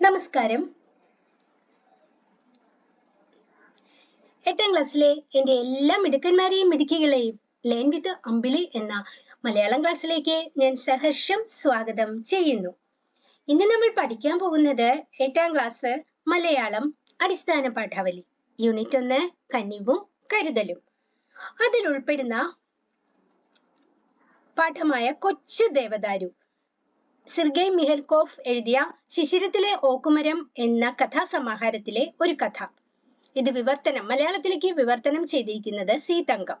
നമസ്കാരം. എട്ടാം ക്ലാസ്സിലെ എന്റെ എല്ലാ മിടുക്കന്മാരെയും മിടുക്കികളെയും ലേൺ വിത്ത് അമ്പിളി എന്ന മലയാളം ക്ലാസ്സിലേക്ക് ഞാൻ സഹർഷം സ്വാഗതം ചെയ്യുന്നു. ഇന്ന് നമ്മൾ പഠിക്കാൻ പോകുന്നത് എട്ടാം ക്ലാസ് മലയാളം അടിസ്ഥാന പാഠാവലി യൂണിറ്റ് ഒന്ന് കന്നിവും കരുതലും. അതിൽ ഉൾപ്പെടുന്ന പാഠമായ കൊച്ചു ദേവദാരു സിർഗയ് മിഹൽകോഫ് എഴുതിയ ശിശിരത്തിലെ ഓക്കുമരം എന്ന കഥാസമാഹാരത്തിലെ ഒരു കഥ. ഇത് വിവർത്തനം മലയാളത്തിലേക്ക് വിവർത്തനം ചെയ്തിരിക്കുന്നത് സി തങ്കം.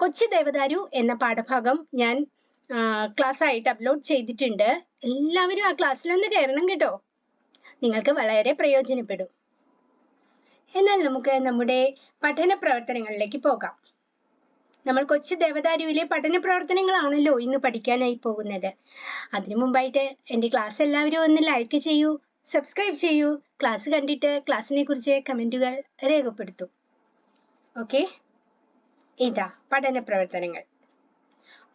കൊച്ചു ദേവദാരു എന്ന പാഠഭാഗം ഞാൻ ക്ലാസ് ആയിട്ട് അപ്ലോഡ് ചെയ്തിട്ടുണ്ട്. എല്ലാവരും ആ ക്ലാസ്സിൽ ക്ലാസ്സിലൊന്ന് കയറണം കേട്ടോ. നിങ്ങൾക്ക് വളരെ പ്രയോജനപ്പെടും. എന്നാൽ നമുക്ക് നമ്മുടെ പഠന പ്രവർത്തനങ്ങളിലേക്ക് പോകാം. നമ്മൾ കൊച്ചു ദേവദാരുവിലെ പഠന പ്രവർത്തനങ്ങളാണല്ലോ ഇന്ന് പഠിക്കാനായി പോകുന്നത്. അതിനു മുമ്പായിട്ട് എന്റെ ക്ലാസ് എല്ലാവരും ഒന്ന് ലൈക്ക് ചെയ്യൂ സബ്സ്ക്രൈബ് ചെയ്യൂ. ക്ലാസ് കണ്ടിട്ട് ക്ലാസ്സിനെ കുറിച്ച് കമന്റുകൾ രേഖപ്പെടുത്തൂ. ഓക്കെ ഇതാ പഠന പ്രവർത്തനങ്ങൾ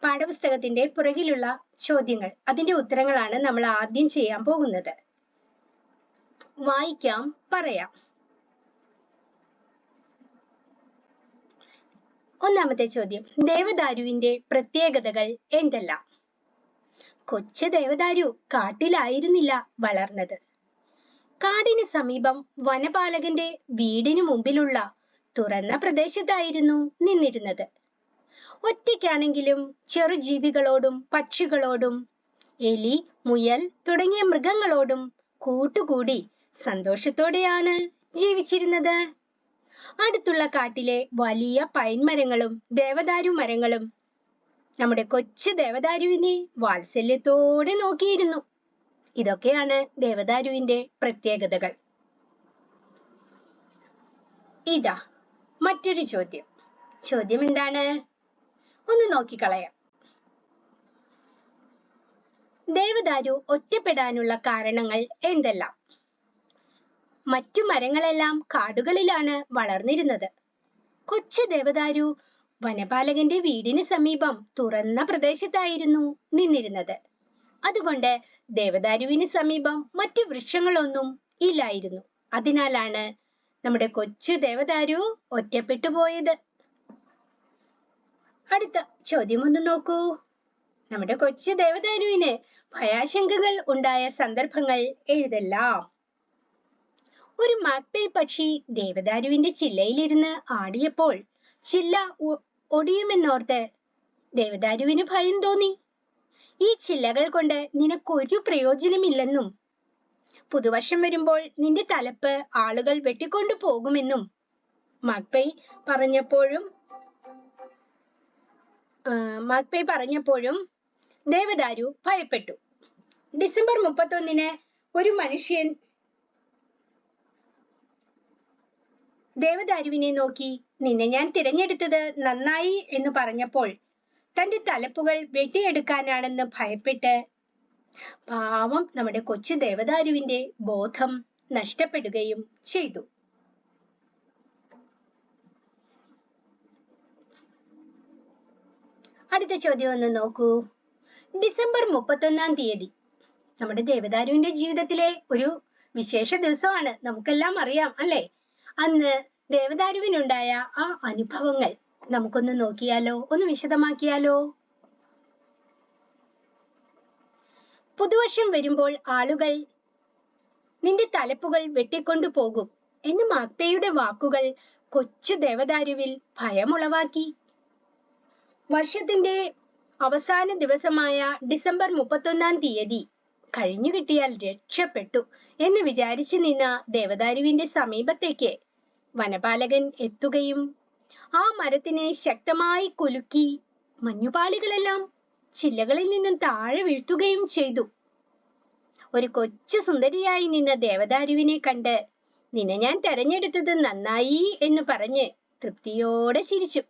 പാഠപുസ്തകത്തിന്റെ പുറകിലുള്ള ചോദ്യങ്ങൾ. അതിന്റെ ഉത്തരങ്ങളാണ് നമ്മൾ ആദ്യം ചെയ്യാൻ പോകുന്നത്. വായിക്കാം പറയാം. ഒന്നാമത്തെ ചോദ്യം. ദേവദാരുവിന്റെ പ്രത്യേകതകൾ എന്തെല്ലാം? കൊച്ചു ദേവദാരു കാട്ടിലായിരുന്നില്ല വളർന്നത്. കാടിന് സമീപം വനപാലകന്റെ വീടിനു മുമ്പിലുള്ള തുറന്ന പ്രദേശത്തായിരുന്നു നിന്നിരുന്നത്. ഒറ്റയ്ക്കാണെങ്കിലും ചെറുജീവികളോടും പക്ഷികളോടും എലി മുയൽ തുടങ്ങിയ മൃഗങ്ങളോടും കൂട്ടുകൂടി സന്തോഷത്തോടെയാണ് ജീവിച്ചിരുന്നത്. അടുത്തുള്ള കാട്ടിലെ വലിയ പൈൻ മരങ്ങളും ദേവദാരു മരങ്ങളും നമ്മുടെ കൊച്ചു ദേവദാരുവിനെ വാത്സല്യത്തോടെ നോക്കിയിരുന്നു. ഇതൊക്കെയാണ് ദേവദാരുവിന്റെ പ്രത്യേകതകൾ. ഇതാ മറ്റൊരു ചോദ്യം. ചോദ്യം എന്താണ്? ഒന്ന് നോക്കിക്കളയാം. ദേവദാരു ഒറ്റപ്പെടാനുള്ള കാരണങ്ങൾ എന്തെല്ലാം? മറ്റു മരങ്ങളെല്ലാം കാടുകളിലാണ് വളർന്നിരുന്നത്. കൊച്ചു ദേവദാരു വനപാലകന്റെ വീടിന് സമീപം തുറന്ന പ്രദേശത്തായിരുന്നു നിന്നിരുന്നത്. അതുകൊണ്ട് ദേവദാരുവിന് സമീപം മറ്റു വൃക്ഷങ്ങളൊന്നും ഇല്ലായിരുന്നു. അതിനാലാണ് നമ്മുടെ കൊച്ചു ദേവദാരു ഒറ്റപ്പെട്ടു പോയത്. അടുത്ത ചോദ്യം ഒന്ന് നോക്കൂ. നമ്മുടെ കൊച്ചു ദേവദാരുവിന് ഭയാശങ്കകൾ ഉണ്ടായ സന്ദർഭങ്ങൾ ഏതെല്ലാം? ഒരു മാക്പേ പക്ഷി ദേവദാരുവിന്റെ ചില്ലയിലിരുന്ന് ആടിയപ്പോൾ ചില്ല ഒടിയുമെന്നോർത്ത് ദേവദാരുവിന് ഭയം തോന്നി. ഈ ചില്ലകൾ കൊണ്ട് നിനക്കൊരു പ്രയോജനമില്ലെന്നും പുതുവർഷം വരുമ്പോൾ നിന്റെ തലപ്പ് ആളുകൾ വെട്ടിക്കൊണ്ടു പോകുമെന്നും മക്പൈ പറഞ്ഞപ്പോഴും മക്പൈ പറഞ്ഞപ്പോഴും ദേവദാരു ഭയപ്പെട്ടു. ഡിസംബർ മുപ്പത്തൊന്നിന് ഒരു മനുഷ്യൻ ദേവദാരുവിനെ നോക്കി നിന്നെ ഞാൻ തിരഞ്ഞെടുത്തത് നന്നായി എന്ന് പറഞ്ഞപ്പോൾ തന്റെ തലപ്പുകൾ വെട്ടിയെടുക്കാനാണെന്ന് ഭയപ്പെട്ട് പാവം നമ്മുടെ കൊച്ചു ദേവദാരുവിന്റെ ബോധം നഷ്ടപ്പെടുകയും ചെയ്തു. അടുത്ത ചോദ്യം ഒന്ന് നോക്കൂ. ഡിസംബർ മുപ്പത്തൊന്നാം തീയതി. നമ്മുടെ ദേവദാരുവിന്റെ ജീവിതത്തിലെ ഒരു വിശേഷ ദിവസമാണ്. നമുക്കെല്ലാം അറിയാം അല്ലെ? അന്ന് ദേവദാരുവിനുണ്ടായ ആ അനുഭവങ്ങൾ നമുക്കൊന്ന് നോക്കിയാലോ? ഒന്ന് വിശദമാക്കിയാലോ? പുതുവർഷം വരുമ്പോൾ ആളുകൾ നിന്റെ തലപ്പുകൾ വെട്ടിക്കൊണ്ടു പോകും എന്ന് മാക്പേയുടെ വാക്കുകൾ കൊച്ചു ദേവദാരുവിൽ ഭയമുളവാക്കി. വർഷത്തിന്റെ അവസാന ദിവസമായ ഡിസംബർ മുപ്പത്തൊന്നാം തീയതി കഴിഞ്ഞു കിട്ടിയാൽ രക്ഷപ്പെട്ടു എന്ന് വിചാരിച്ചു നിന്ന ദേവദാരുവിന്റെ സമീപത്തേക്ക് വനപാലകൻ എത്തുകയും ആ മരത്തിനെ ശക്തമായി കുലുക്കി മഞ്ഞുപാളികളെല്ലാം ചില്ലകളിൽ നിന്നും താഴെ വീഴ്ത്തുകയും ചെയ്തു. ഒരു കൊച്ചു സുന്ദരിയായി നിന്ന ദേവദാരുവിനെ കണ്ട് നിന്നെ ഞാൻ തെരഞ്ഞെടുത്തത് നന്നായി എന്ന് പറഞ്ഞ് തൃപ്തിയോടെ ചിരിച്ചു.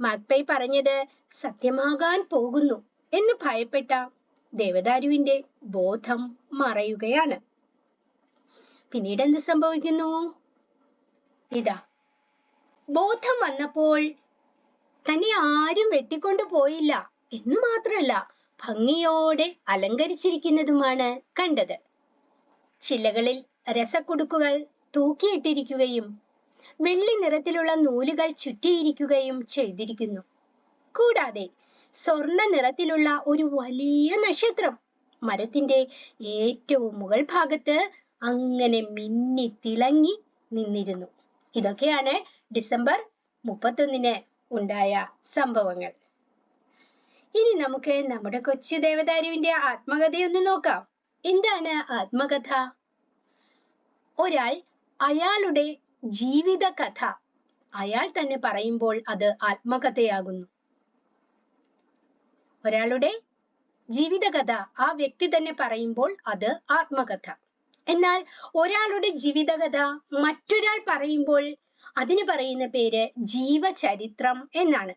മാക്പൈ പറഞ്ഞത് സത്യമാകാൻ പോകുന്നു എന്ന് ഭയപ്പെട്ട ദേവദാരുവിന്റെ ബോധം മറയുകയാണ്. പിന്നീട് എന്ത് സംഭവിക്കുന്നു? ഇതാ. ബോധം വന്നപ്പോൾ തന്നെ ആരും വെട്ടിക്കൊണ്ടു പോയില്ല എന്ന് മാത്രമല്ല ഭംഗിയോടെ അലങ്കരിച്ചിരിക്കുന്നതുമാണ് കണ്ടത്. ചില്ലകളിൽ രസക്കുടുക്കുകൾ തൂക്കിയിട്ടിരിക്കുകയും വെള്ളി നിറത്തിലുള്ള നൂലുകൾ ചുറ്റിയിരിക്കുകയും ചെയ്തിരിക്കുന്നു. കൂടാതെ സ്വർണ നിറത്തിലുള്ള ഒരു വലിയ നക്ഷത്രം മരത്തിന്റെ ഏറ്റവും മുകൾ ഭാഗത്ത് അങ്ങനെ മിന്നി തിളങ്ങി നിന്നിരുന്നു. ഇതൊക്കെയാണ് ഡിസംബർ മുപ്പത്തൊന്നിന് ഉണ്ടായ സംഭവങ്ങൾ. ഇനി നമുക്ക് നമ്മുടെ കൊച്ചു ദേവദാരുവിന്റെ ആത്മകഥയൊന്ന് നോക്കാം. എന്താണ് ആത്മകഥ? ഒരാൾ അയാളുടെ ജീവിത കഥ അയാൾ തന്നെ പറയുമ്പോൾ അത് ആത്മകഥയാകുന്നു. ഒരാളുടെ ജീവിതകഥ ആ വ്യക്തി തന്നെ പറയുമ്പോൾ അത് ആത്മകഥ. എന്നാൽ ഒരാളുടെ ജീവിതകഥ മറ്റൊരാൾ പറയുമ്പോൾ അതിന് പറയുന്ന പേര് ജീവചരിത്രം എന്നാണ്.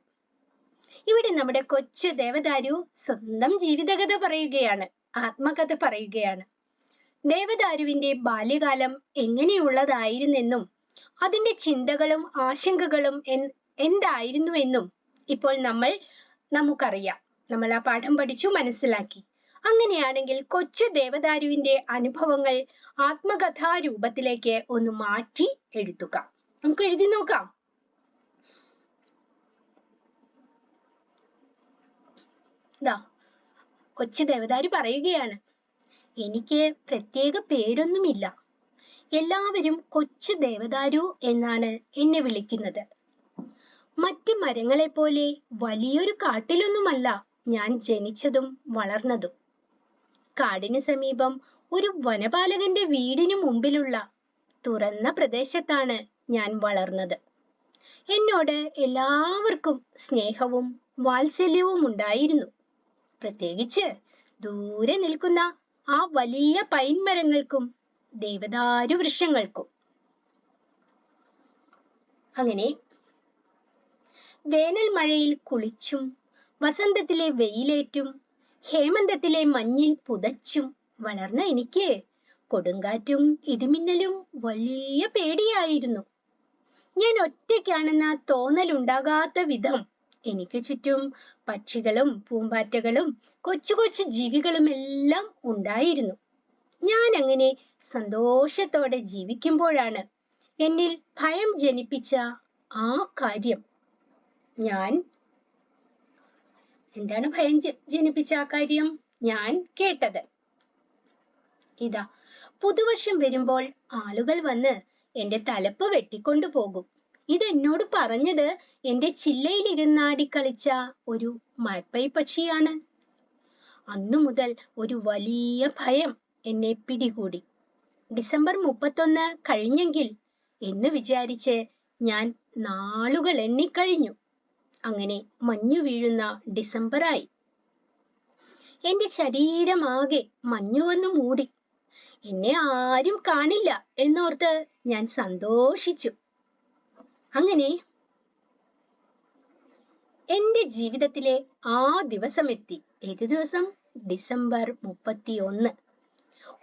ഇവിടെ നമ്മുടെ കൊച്ചു ദേവദാരു സ്വന്തം ജീവിതകഥ പറയുകയാണ് ആത്മകഥ പറയുകയാണ്. ദേവദാരുവിന്റെ ബാല്യകാലം എങ്ങനെയുള്ളതായിരുന്നെന്നും അതിന്റെ ചിന്തകളും ആശങ്കകളും എൻ- എന്തായിരുന്നുവെന്നും ഇപ്പോൾ നമ്മൾ നമുക്കറിയാം. നമ്മൾ ആ പാഠം പഠിച്ചു മനസ്സിലാക്കി. അങ്ങനെയാണെങ്കിൽ കൊച്ചു ദേവദാരുവിന്റെ അനുഭവങ്ങൾ ആത്മകഥാ രൂപത്തിലേക്ക് ഒന്ന് മാറ്റി എഴുതുക. നമുക്ക് എഴുതി നോക്കാം. ദാ കൊച്ചു ദേവദാരി പറയുകയാണ് എനിക്ക് പ്രത്യേക പേരൊന്നുമില്ല. എല്ലാവരും കൊച്ചു ദേവദാരു എന്നാണ് എന്നെ വിളിക്കുന്നത്. മറ്റു മരങ്ങളെ പോലെ വലിയൊരു കാട്ടിലൊന്നുമല്ല ഞാൻ ജനിച്ചതും വളർന്നതും. കാടിന് സമീപം ഒരു വനപാലകന്റെ വീടിനു മുമ്പിലുള്ള തുറന്ന പ്രദേശത്താണ് ഞാൻ വളർന്നത്. എന്നോട് എല്ലാവർക്കും സ്നേഹവും വാത്സല്യവും ഉണ്ടായിരുന്നു. പ്രത്യേകിച്ച് ദൂരെ നിൽക്കുന്ന ആ വലിയ പൈൻ മരങ്ങൾക്കും ദേവദാരു വൃക്ഷങ്ങൾക്കും അങ്ങനെ വേനൽ മഴയിൽ കുളിച്ചും വസന്തത്തിലെ വെയിലേറ്റും ഹേമന്തത്തിലെ മഞ്ഞിൽ പുതച്ചും വളർന്ന എനിക്ക് കൊടുങ്കാറ്റും ഇടിമിന്നലും വലിയ പേടിയായിരുന്നു. ഞാൻ ഒറ്റയ്ക്കാണെന്ന തോന്നലുണ്ടാകാത്ത വിധം എനിക്ക് ചുറ്റും പക്ഷികളും പൂമ്പാറ്റകളും കൊച്ചു കൊച്ചു ജീവികളുമെല്ലാം ഉണ്ടായിരുന്നു. ഞാൻ അങ്ങനെ സന്തോഷത്തോടെ ജീവിക്കുമ്പോഴാണ് എന്നിൽ ഭയം ജനിപ്പിച്ച ആ കാര്യം. ഞാൻ എന്താണ് ഭയം ജനിപ്പിച്ച ആ കാര്യം ഞാൻ കേട്ടത്. ഇതാ. പുതുവർഷം വരുമ്പോൾ ആളുകൾ വന്ന് എന്റെ തലപ്പ് വെട്ടിക്കൊണ്ടു പോകും. ഇത് എന്നോട് പറഞ്ഞത് എന്റെ ചില്ലയിലിരുന്നാടി കളിച്ച ഒരു മഴപ്പൈ പക്ഷിയാണ്. അന്നു മുതൽ ഒരു വലിയ ഭയം എന്നെ പിടികൂടി. ഡിസംബർ മുപ്പത്തൊന്ന് കഴിഞ്ഞെങ്കിൽ എന്ന് വിചാരിച്ച് ഞാൻ നാളുകൾ എണ്ണിക്കഴിഞ്ഞു. അങ്ങനെ മഞ്ഞു വീഴുന്ന ഡിസംബറായി. എന്റെ ശരീരമാകെ മഞ്ഞു വന്ന് മൂടി. എന്നെ ആരും കാണില്ല എന്നോർത്ത് ഞാൻ സന്തോഷിച്ചു. അങ്ങനെ എന്റെ ജീവിതത്തിലെ ആ ദിവസം എത്തി ഏത് ദിവസം? ഡിസംബർ മുപ്പത്തി ഒന്ന്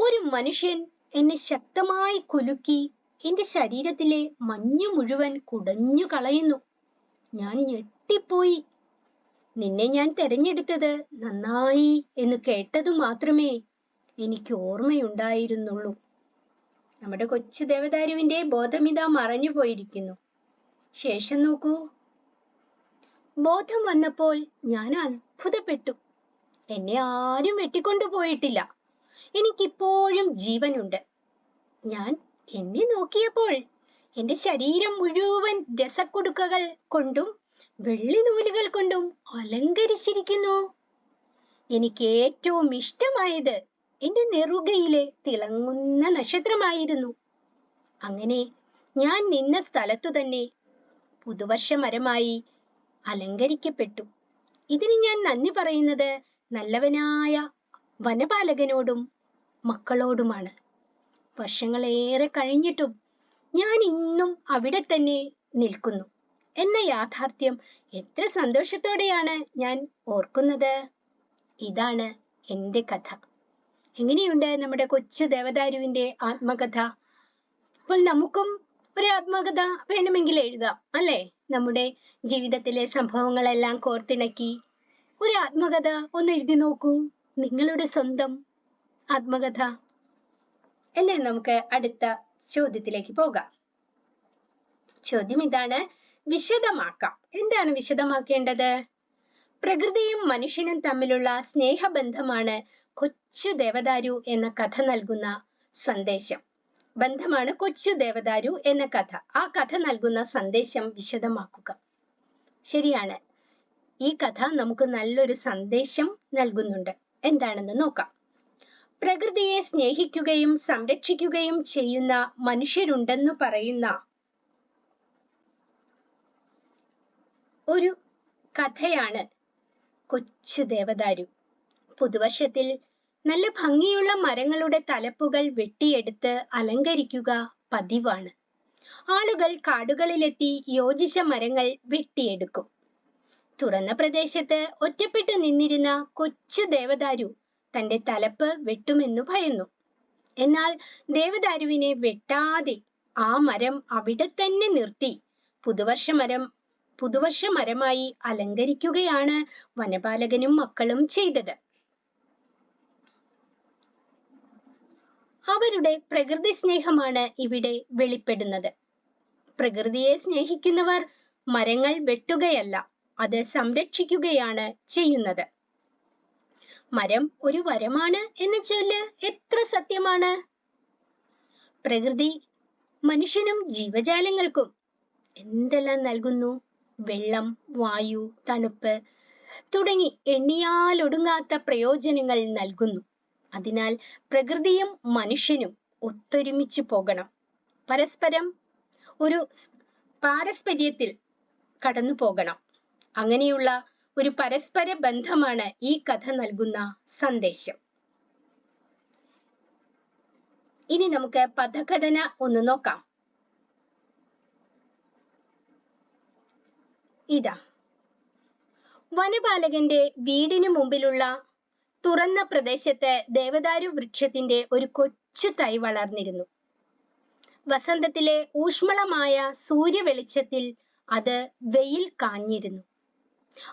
ഒരു മനുഷ്യൻ എന്നെ ശക്തമായി കുലുക്കി എന്റെ ശരീരത്തിലെ മഞ്ഞു മുഴുവൻ കുടഞ്ഞു കളയുന്നു. ഞാൻ ഞെട്ടിപ്പോയി. നിന്നെ ഞാൻ തെരഞ്ഞെടുത്തത് നന്നായി എന്ന് കേട്ടതു മാത്രമേ എനിക്ക് ഓർമ്മയുണ്ടായിരുന്നുള്ളൂ. നമ്മുടെ കൊച്ചു ദേവദാരുവിന്റെ ബോധമിതാ മറഞ്ഞു പോയിരിക്കുന്നു. ശേഷം നോക്കൂ. ബോധം വന്നപ്പോൾ ഞാൻ അത്ഭുതപ്പെട്ടു. എന്നെ ആരും വെട്ടിക്കൊണ്ടു പോയിട്ടില്ല. എനിക്കിപ്പോഴും ജീവനുണ്ട്. ഞാൻ എന്നെ നോക്കിയപ്പോൾ എന്റെ ശരീരം മുഴുവൻ രസക്കുടുക്കകൾ കൊണ്ടും വെള്ളി നൂലുകൾ കൊണ്ടും അലങ്കരിച്ചിരിക്കുന്നു. എനിക്ക് ഏറ്റവും ഇഷ്ടമായത് എന്റെ നെറുകയിലെ തിളങ്ങുന്ന നക്ഷത്രമായിരുന്നു. അങ്ങനെ ഞാൻ നിന്ന സ്ഥലത്തു തന്നെ പുതുവർഷ മരമായി അലങ്കരിക്കപ്പെട്ടു. ഇതിന് ഞാൻ നന്ദി പറയുന്നത് നല്ലവനായ വനപാലകനോടും മക്കളോടുമാണ്. വർഷങ്ങളേറെ കഴിഞ്ഞിട്ടും ഞാൻ ഇന്നും അവിടെ തന്നെ നിൽക്കുന്നു. എന്ന യാഥാർത്ഥ്യം എത്ര സന്തോഷത്തോടെയാണ് ഞാൻ ഓർക്കുന്നത്. ഇതാണ് എന്റെ കഥ. എങ്ങനെയുണ്ട് നമ്മുടെ കൊച്ചു ദേവദാരുവിന്റെ ആത്മകഥ? അപ്പോൾ നമുക്കും ഒരു ആത്മകഥ വേണമെങ്കിൽ എഴുതാം അല്ലേ? നമ്മുടെ ജീവിതത്തിലെ സംഭവങ്ങളെല്ലാം കോർത്തിണക്കി ഒരു ആത്മകഥ ഒന്ന് എഴുതി നോക്കൂ. നിങ്ങളുടെ സ്വന്തം ആത്മകഥ. എന്നെ നമുക്ക് അടുത്ത ചോദ്യത്തിലേക്ക് പോകാം. ചോദ്യം ഇതാണ് വിശദമാക്കാം. എന്താണ് വിശദമാക്കേണ്ടത്? പ്രകൃതിയും മനുഷ്യനും തമ്മിലുള്ള സ്നേഹബന്ധമാണ് കൊച്ചു ദേവദാരു എന്ന കഥ നൽകുന്ന സന്ദേശം. ബന്ധമാണ് കൊച്ചു ദേവദാരു എന്ന കഥ. ആ കഥ നൽകുന്ന സന്ദേശം വിശദമാക്കുക. ശരിയാണ്. ഈ കഥ നമുക്ക് നല്ലൊരു സന്ദേശം നൽകുന്നുണ്ട്. എന്താണെന്ന് നോക്കാം. പ്രകൃതിയെ സ്നേഹിക്കുകയും സംരക്ഷിക്കുകയും ചെയ്യുന്ന മനുഷ്യരുണ്ടെന്ന് പറയുന്ന ഒരു കഥയാണ് കൊച്ചു ദേവദാരു. പുതുവർഷത്തിൽ നല്ല ഭംഗിയുള്ള മരങ്ങളുടെ തലപ്പുകൾ വെട്ടിയെടുത്ത് അലങ്കരിക്കുക പതിവാണ്. ആളുകൾ കാടുകളിലെത്തി യോജിച്ച മരങ്ങൾ വെട്ടിയെടുക്കും. തുറന്ന പ്രദേശത്ത് ഒറ്റപ്പെട്ടു നിന്നിരുന്ന കൊച്ചു ദേവദാരു തന്റെ തലപ്പ് വെട്ടുമെന്നു ഭയന്നു. എന്നാൽ ദേവദാരുവിനെ വെട്ടാതെ ആ മരം അവിടെ തന്നെ നിർത്തി. പുതുവർഷ മരം പുതുവർഷ മരമായി അലങ്കരിക്കുകയാണ് വനപാലകനും മക്കളും ചെയ്തത്. അവരുടെ പ്രകൃതി സ്നേഹമാണ് ഇവിടെ വെളിപ്പെടുന്നത്. പ്രകൃതിയെ സ്നേഹിക്കുന്നവർ മരങ്ങൾ വെട്ടുകയല്ല അത് സംരക്ഷിക്കുകയാണ് ചെയ്യുന്നത്. മരം ഒരു വരമാണ് എന്ന് ചൊല്ല് എത്ര സത്യമാണ്? പ്രകൃതി മനുഷ്യനും ജീവജാലങ്ങൾക്കും എന്തെല്ലാം നൽകുന്നു? വെള്ളം വായു തണുപ്പ് തുടങ്ങി എണ്ണിയാലൊടുങ്ങാത്ത പ്രയോജനങ്ങൾ നൽകുന്നു. അതിനാൽ പ്രകൃതിയും മനുഷ്യനും ഒത്തൊരുമിച്ച് പോകണം. പരസ്പരം ഒരു പാരസ്പര്യത്തിൽ കടന്നു പോകണം. അങ്ങനെയുള്ള ഒരു പരസ്പര ബന്ധമാണ് ഈ കഥ നൽകുന്ന സന്ദേശം. ഇനി നമുക്ക് പദഘടന ഒന്ന് നോക്കാം. ഇതാ. വനപാലകന്റെ വീടിന് മുമ്പിലുള്ള തുറന്ന പ്രദേശത്ത് ദേവദാരു വൃക്ഷത്തിന്റെ ഒരു കൊച്ചു തൈ വളർന്നിരുന്നു. വസന്തത്തിലെ ഊഷ്മളമായ സൂര്യവെളിച്ചത്തിൽ അത് വെയിൽ കാഞ്ഞിരുന്നു.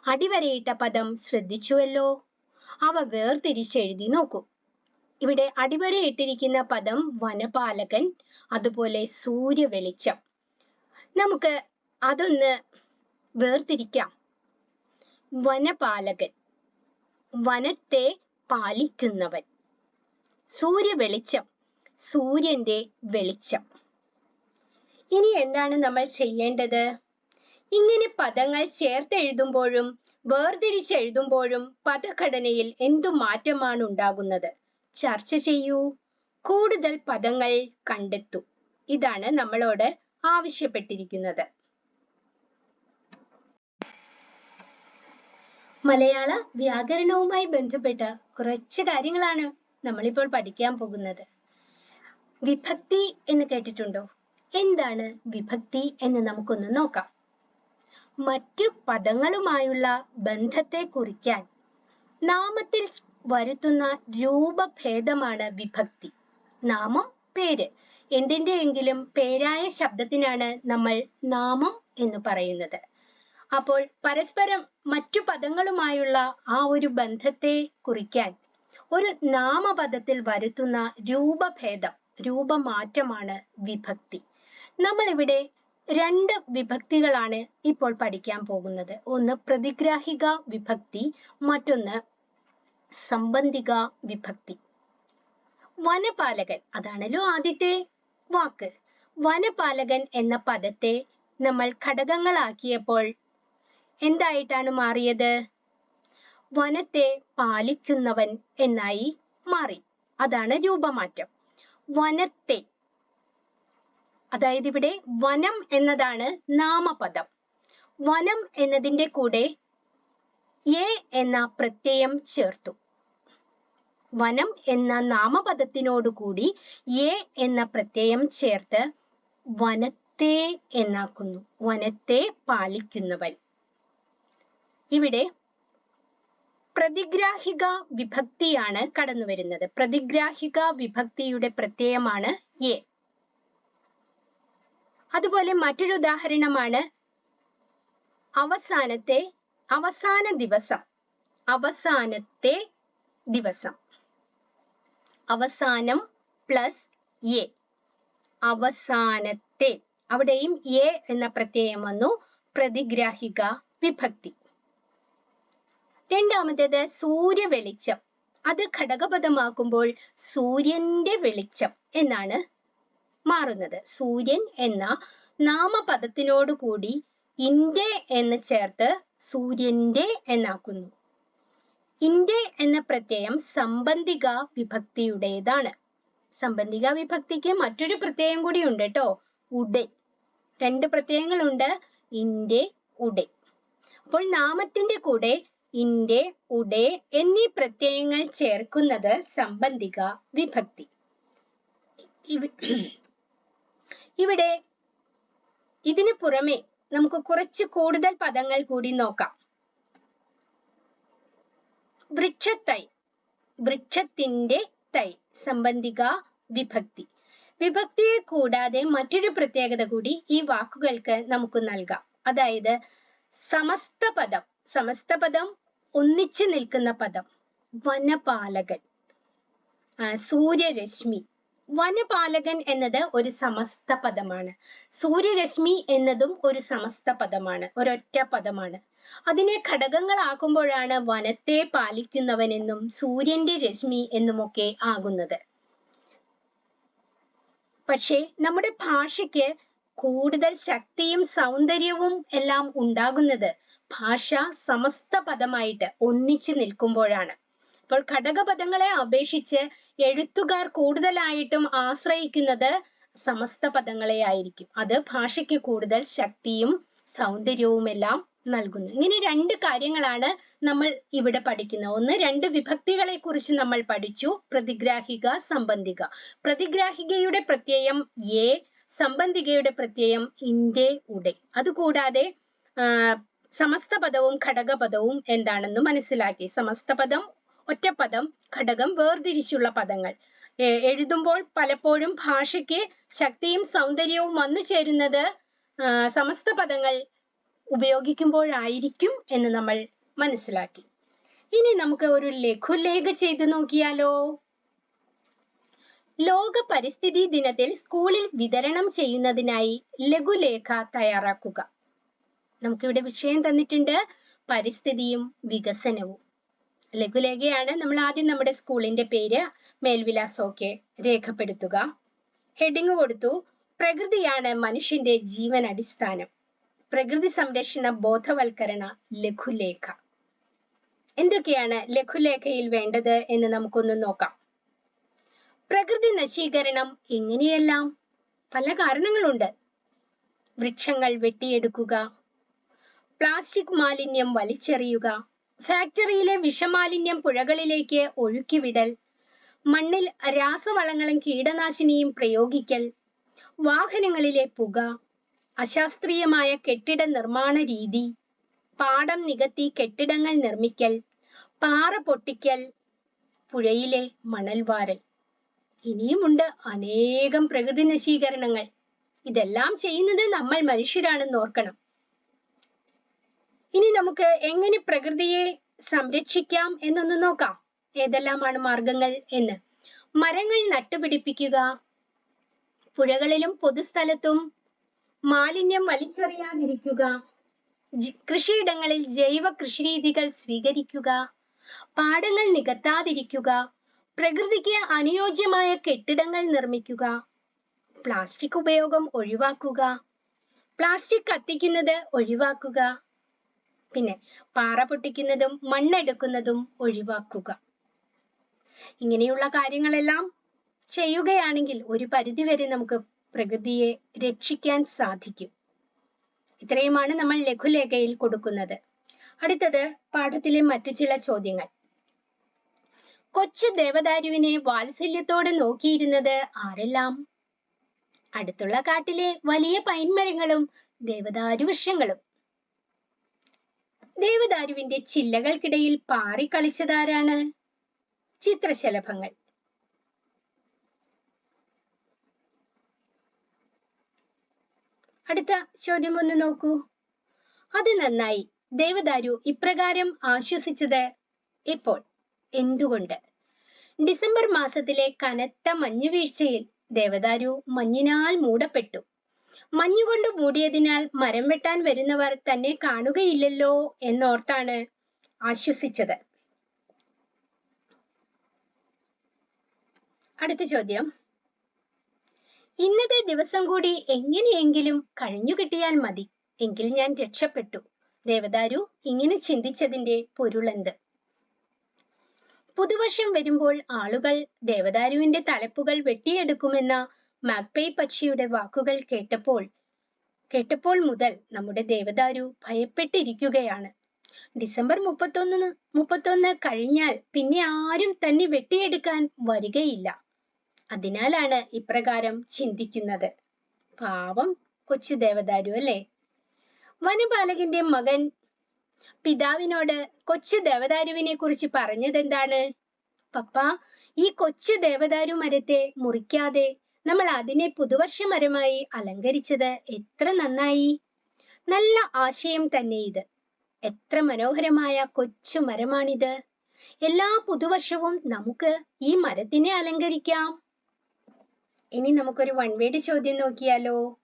അടിവരയിട്ട പദം ശ്രദ്ധിച്ചുവല്ലോ? അവ വേർതിരിച്ചെഴുതി നോക്കൂ. ഇവിടെ അടിവരയിട്ടിരിക്കുന്ന പദം വനപാലകൻ അതുപോലെ സൂര്യവെളിച്ചം നമുക്ക് അതൊന്ന് വേർതിരിക്കാം. വനപാലകൻ. വനത്തെ പാലിക്കുന്നവൻ. സൂര്യവെളിച്ചം സൂര്യന്റെ വെളിച്ചം. ഇനി എന്താണ് നമ്മൾ ചെയ്യേണ്ടത്? ഇങ്ങനെ പദങ്ങൾ ചേർത്തെഴുതുമ്പോഴും വേർതിരിച്ചെഴുതുമ്പോഴും പദഘടനയിൽ എന്തു മാറ്റമാണ് ഉണ്ടാകുന്നത്? ചർച്ച ചെയ്യൂ. കൂടുതൽ പദങ്ങൾ കണ്ടെത്തൂ. ഇതാണ് നമ്മളോട് ആവശ്യപ്പെട്ടിരിക്കുന്നത്. മലയാള വ്യാകരണവുമായി ബന്ധപ്പെട്ട കുറച്ച് കാര്യങ്ങളാണ് നമ്മളിപ്പോൾ പഠിക്കാൻ പോകുന്നത്. വിഭക്തി എന്ന് കേട്ടിട്ടുണ്ടോ? എന്താണ് വിഭക്തി എന്ന് നമുക്കൊന്ന് നോക്കാം. മറ്റു പദങ്ങളുമായുള്ള ബന്ധത്തെ കുറിക്കാൻ നാമത്തിൽ വരുത്തുന്ന രൂപഭേദമാണ് വിഭക്തി. നാമം പേര്. എന്തിന്റെയെങ്കിലും പേരായ ശബ്ദത്തിനാണ് നമ്മൾ നാമം എന്ന് പറയുന്നത്. അപ്പോൾ പരസ്പരം മറ്റു പദങ്ങളുമായുള്ള ആ ഒരു ബന്ധത്തെ കുറിക്കാൻ ഒരു നാമപദത്തിൽ വരുത്തുന്ന രൂപഭേദം രൂപമാറ്റമാണ് വിഭക്തി. നമ്മൾ ഇവിടെ രണ്ട് വിഭക്തികളാണ് ഇപ്പോൾ പഠിക്കാൻ പോകുന്നത്. ഒന്ന് പ്രതിഗ്രാഹിക വിഭക്തി മറ്റൊന്ന് സംബന്ധിക വിഭക്തി. വനപാലകൻ അതാണല്ലോ ആദ്യത്തെ വാക്ക്. വനപാലകൻ എന്ന പദത്തെ നമ്മൾ ഘടകങ്ങളാക്കിയപ്പോൾ എന്തായിട്ടാണ് മാറിയത്? വനത്തെ പാലിക്കുന്നവൻ എന്നായി മാറി. അതാണ് രൂപമാറ്റം. വനത്തെ അതായത് ഇവിടെ വനം എന്നതാണ് നാമപദം. വനം എന്നതിന്റെ കൂടെ എ എന്ന പ്രത്യയം ചേർത്തു. വനം എന്ന നാമപദത്തിനോട് കൂടി എ എന്ന പ്രത്യയം ചേർത്ത് വനത്തെ എന്നാക്കുന്നു. വനത്തെ പാലിക്കുന്നവൻ. ഇവിടെ പ്രതിഗ്രാഹിക വിഭക്തിയാണ് കടന്നു വരുന്നത് പ്രതിഗ്രാഹിക വിഭക്തിയുടെ പ്രത്യയമാണ് എ. അതുപോലെ മറ്റൊരു ഉദാഹരണമാണ് അവസാനത്തെ അവസാന ദിവസം. അവസാനത്തെ ദിവസം. അവസാനം പ്ലസ് എ അവസാനത്തെ. അവിടെയും എ എന്ന പ്രത്യയം വന്നു. പ്രതിഗ്രാഹിക വിഭക്തി. രണ്ടാമത്തേത് സൂര്യ വെളിച്ചം അത് ഘടകപദമാക്കുമ്പോൾ സൂര്യന്റെ വെളിച്ചം എന്നാണ് മാറുന്നത്. സൂര്യൻ എന്ന നാമപദത്തിനോട് കൂടി ഇന്റെ എന്ന് ചേർത്ത് സൂര്യന്റെ എന്നാക്കുന്നു. ഇന്റെ എന്ന പ്രത്യയം സംബന്ധിക വിഭക്തിയുടേതാണ്. സംബന്ധിക വിഭക്തിക്ക് മറ്റൊരു പ്രത്യയം കൂടി ഉണ്ട് കേട്ടോ. ഉടെ രണ്ട് പ്രത്യയങ്ങളുണ്ട്. ഇന്റെ ഉടെ അപ്പോൾ നാമത്തിന്റെ കൂടെ ഇന്റെ ഉടെ എന്നീ പ്രത്യയങ്ങൾ ചേർക്കുന്നത് സംബന്ധിക വിഭക്തി. ഇവിടെ ഇതിനു പുറമെ നമുക്ക് കുറച്ച് കൂടുതൽ പദങ്ങൾ കൂടി നോക്കാം. വൃക്ഷത്തൈ വൃക്ഷത്തിന്റെ തൈ സംബന്ധിക വിഭക്തി. വിഭക്തിയെ കൂടാതെ മറ്റൊരു പ്രത്യേകത കൂടി ഈ വാക്കുകൾക്ക് നമുക്ക് നൽകാം. അതായത് സമസ്ത പദം സമസ്ത പദം ഒന്നിച്ചു നിൽക്കുന്ന പദം. വനപാലകൻ. സൂര്യരശ്മി. വനപാലകൻ എന്നത് ഒരു സമസ്ത പദമാണ്. സൂര്യരശ്മി എന്നതും ഒരു സമസ്ത പദമാണ് ഒരൊറ്റ പദമാണ്. അതിനെ ഘടകങ്ങളാക്കുമ്പോഴാണ് വനത്തെ പാലിക്കുന്നവനെന്നും സൂര്യന്റെ രശ്മി എന്നുമൊക്കെ ആകുന്നത്. പക്ഷെ നമ്മുടെ ഭാഷയ്ക്ക് കൂടുതൽ ശക്തിയും സൗന്ദര്യവും എല്ലാം ഉണ്ടാകുന്നത് ഭാഷ സമസ്ത പദമായിട്ട് ഒന്നിച്ചു നിൽക്കുമ്പോഴാണ്. അപ്പോൾ ഘടകപദങ്ങളെ അപേക്ഷിച്ച് എഴുത്തുകാർ കൂടുതലായിട്ടും ആശ്രയിക്കുന്നത് സമസ്ത പദങ്ങളെ ആയിരിക്കും. അത് ഭാഷയ്ക്ക് കൂടുതൽ ശക്തിയും സൗന്ദര്യവും എല്ലാം നൽകുന്നു. ഇങ്ങനെ രണ്ട് കാര്യങ്ങളാണ് നമ്മൾ ഇവിടെ പഠിക്കുന്നത്. ഒന്ന് രണ്ട് വിഭക്തികളെ കുറിച്ച് നമ്മൾ പഠിച്ചു. പ്രതിഗ്രാഹിക സംബന്ധിക. പ്രതിഗ്രാഹികയുടെ പ്രത്യയം എ സംബന്ധികയുടെ പ്രത്യയം ഇന്റെ ഉടെ അതുകൂടാതെ സമസ്ത പദവും ഘടകപദവും എന്താണെന്ന് മനസ്സിലാക്കി. സമസ്ത പദം ഒറ്റപ്പദം ഘടകം വേർതിരിച്ചുള്ള പദങ്ങൾ. എഴുതുമ്പോൾ പലപ്പോഴും ഭാഷയ്ക്ക് ശക്തിയും സൗന്ദര്യവും വന്നു ചേരുന്നത് സമസ്ത പദങ്ങൾ ഉപയോഗിക്കുമ്പോഴായിരിക്കും എന്ന് നമ്മൾ മനസ്സിലാക്കി. ഇനി നമുക്ക് ഒരു ലഘുലേഖ ചെയ്തു നോക്കിയാലോ? ലോക പരിസ്ഥിതി ദിനത്തിൽ സ്കൂളിൽ വിതരണം ചെയ്യുന്നതിനായി ലഘുലേഖ തയ്യാറാക്കുക. നമുക്കിവിടെ വിഷയം തന്നിട്ടുണ്ട് പരിസ്ഥിതിയും വികസനവും. ലഘുലേഖയാണ് നമ്മൾ ആദ്യം നമ്മുടെ സ്കൂളിന്റെ പേര് മേൽവിലാസമൊക്കെ രേഖപ്പെടുത്തുക. ഹെഡിങ് കൊടുത്തു പ്രകൃതിയാണ് മനുഷ്യന്റെ ജീവൻ അടിസ്ഥാനം പ്രകൃതി സംരക്ഷണ ബോധവൽക്കരണ ലഘുലേഖ. എന്തൊക്കെയാണ് ലഘുലേഖയിൽ വേണ്ടത് എന്ന് നമുക്കൊന്ന് നോക്കാം. പ്രകൃതി നശീകരണം എങ്ങനെയെല്ലാം? പല കാരണങ്ങളുണ്ട്. വൃക്ഷങ്ങൾ വെട്ടിയെടുക്കുക പ്ലാസ്റ്റിക് മാലിന്യം വലിച്ചെറിയുക. ഫാക്ടറിയിലെ വിഷമാലിന്യം പുഴകളിലേക്ക് ഒഴുക്കിവിടൽ. മണ്ണിൽ രാസവളങ്ങളും കീടനാശിനിയും പ്രയോഗിക്കൽ. വാഹനങ്ങളിലെ പുക. അശാസ്ത്രീയമായ കെട്ടിട നിർമ്മാണ രീതി. പാടം നികത്തി കെട്ടിടങ്ങൾ നിർമ്മിക്കൽ. പാറ പൊട്ടിക്കൽ. പുഴയിലെ മണൽവാരൽ. ഇനിയുമുണ്ട് അനേകം പ്രകൃതി നശീകരണങ്ങൾ. ഇതെല്ലാം ചെയ്യുന്നത് നമ്മൾ മനുഷ്യരാണെന്ന് ഓർക്കണം. ഇനി നമുക്ക് എങ്ങനെ പ്രകൃതിയെ സംരക്ഷിക്കാം എന്നൊന്ന് നോക്കാം. ഏതെല്ലാമാണ് മാർഗങ്ങൾ എന്ന്. മരങ്ങൾ നട്ടുപിടിപ്പിക്കുക പുഴകളിലും പൊതുസ്ഥലത്തും മാലിന്യം വലിച്ചെറിയാതിരിക്കുക കൃഷിയിടങ്ങളിൽ ജൈവ കൃഷിരീതികൾ സ്വീകരിക്കുക പാടങ്ങൾ നികത്താതിരിക്കുക പ്രകൃതിക്ക് അനുയോജ്യമായ കെട്ടിടങ്ങൾ നിർമ്മിക്കുക പ്ലാസ്റ്റിക് ഉപയോഗം ഒഴിവാക്കുക പ്ലാസ്റ്റിക് കത്തിക്കുന്നത് ഒഴിവാക്കുക പിന്നെ പാറ പൊട്ടിക്കുന്നതും മണ്ണെടുക്കുന്നതും ഒഴിവാക്കുക. ഇങ്ങനെയുള്ള കാര്യങ്ങളെല്ലാം ചെയ്യുകയാണെങ്കിൽ ഒരു പരിധിവരെ നമുക്ക് പ്രകൃതിയെ രക്ഷിക്കാൻ സാധിക്കും. ഇത്രയുമാണ് നമ്മൾ ലഘുലേഖയിൽ കൊടുക്കുന്നത്. അടുത്തത് പാഠത്തിലെ മറ്റു ചില ചോദ്യങ്ങൾ. കൊച്ചു ദേവദാരുവിനെ വാത്സല്യത്തോടെ നോക്കിയിരുന്നത് ആരെല്ലാം? അടുത്തുള്ള കാട്ടിലെ വലിയ പൈൻമരങ്ങളും ദേവദാരു വൃക്ഷങ്ങളും. ദേവദാരുവിന്റെ ചില്ലകൾക്കിടയിൽ പാറി കളിച്ചതാരാണ് ചിത്രശലഭങ്ങൾ. അടുത്ത ചോദ്യം ഒന്ന് നോക്കൂ. അത് നന്നായി. ദേവദാരു ഇപ്രകാരം ആശ്വസിച്ചത് എപ്പോൾ എന്തുകൊണ്ട്? ഡിസംബർ മാസത്തിലെ കനത്ത മഞ്ഞുവീഴ്ചയിൽ ദേവദാരു മഞ്ഞിനാൽ മൂടപ്പെട്ടു. മഞ്ഞുകൊണ്ട് മൂടിയതിനാൽ മരം വെട്ടാൻ വരുന്നവർ തന്നെ കാണുകയില്ലല്ലോ എന്നോർത്താണ് ആശ്വസിച്ചത്. അടുത്ത ചോദ്യം. ഇന്നത്തെ ദിവസം കൂടി എങ്ങനെയെങ്കിലും കഴിഞ്ഞു കിട്ടിയാൽ മതി എങ്കിൽ ഞാൻ രക്ഷപ്പെട്ടു. ദേവദാരു ഇങ്ങനെ ചിന്തിച്ചതിന്റെ പൊരുളെന്ത് പുതുവർഷം വരുമ്പോൾ ആളുകൾ ദേവദാരുവിന്റെ തലപ്പുകൾ വെട്ടിയെടുക്കുമെന്ന മാക്പേ പക്ഷിയുടെ വാക്കുകൾ കേട്ടപ്പോൾ കേട്ടപ്പോൾ മുതൽ നമ്മുടെ ദേവദാരു ഭയപ്പെട്ടിരിക്കുകയാണ്. ഡിസംബർ മുപ്പത്തൊന്ന് മുപ്പത്തൊന്ന് കഴിഞ്ഞാൽ പിന്നെ ആരും തന്നെ വെട്ടിയെടുക്കാൻ വരികയില്ല. അതിനാലാണ് ഇപ്രകാരം ചിന്തിക്കുന്നത്. പാവം കൊച്ചു ദേവദാരു അല്ലേ? വനപാലകന്റെ മകൻ പിതാവിനോട് കൊച്ചു ദേവദാരുവിനെ കുറിച്ച് പറഞ്ഞതെന്താണ്? പപ്പ ഈ കൊച്ചു ദേവദാരു മരത്തെ മുറിക്കാതെ നമ്മൾ അതിനെ പുതുവർഷമരമായി അലങ്കരിച്ചത് എത്ര നന്നായി. നല്ല ആശയം തന്നെ ഇത്. എത്ര മനോഹരമായ കൊച്ചു മരമാണിത്. എല്ലാ പുതുവർഷവും നമുക്ക് ഈ മരത്തിനെ അലങ്കരിക്കാം. ഇനി നമുക്കൊരു വൺ വേഡ് ചോദ്യം നോക്കിയാലോ?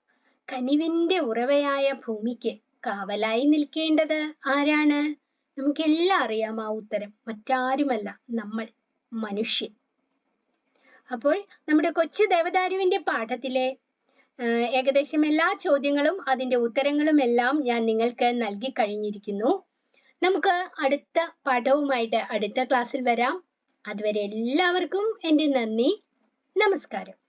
കനിവിന്റെ ഉറവയായ ഭൂമിക്ക് കാവലായി നിൽക്കേണ്ടത് ആരാണ്? നമുക്കെല്ലാം അറിയാം ആ ഉത്തരം. മറ്റാരുമല്ല നമ്മൾ മനുഷ്യൻ. അപ്പോൾ നമ്മുടെ കൊച്ചു ദേവദാരുവിന്റെ പാഠത്തിലെ ഏകദേശം എല്ലാ ചോദ്യങ്ങളും അതിന്റെ ഉത്തരങ്ങളും എല്ലാം ഞാൻ നിങ്ങൾക്ക് നൽകി കഴിഞ്ഞിരിക്കുന്നു. നമുക്ക് അടുത്ത പാഠവുമായിട്ട് അടുത്ത ക്ലാസ്സിൽ വരാം. അതുവരെ എല്ലാവർക്കും എന്റെ നന്ദി. നമസ്കാരം.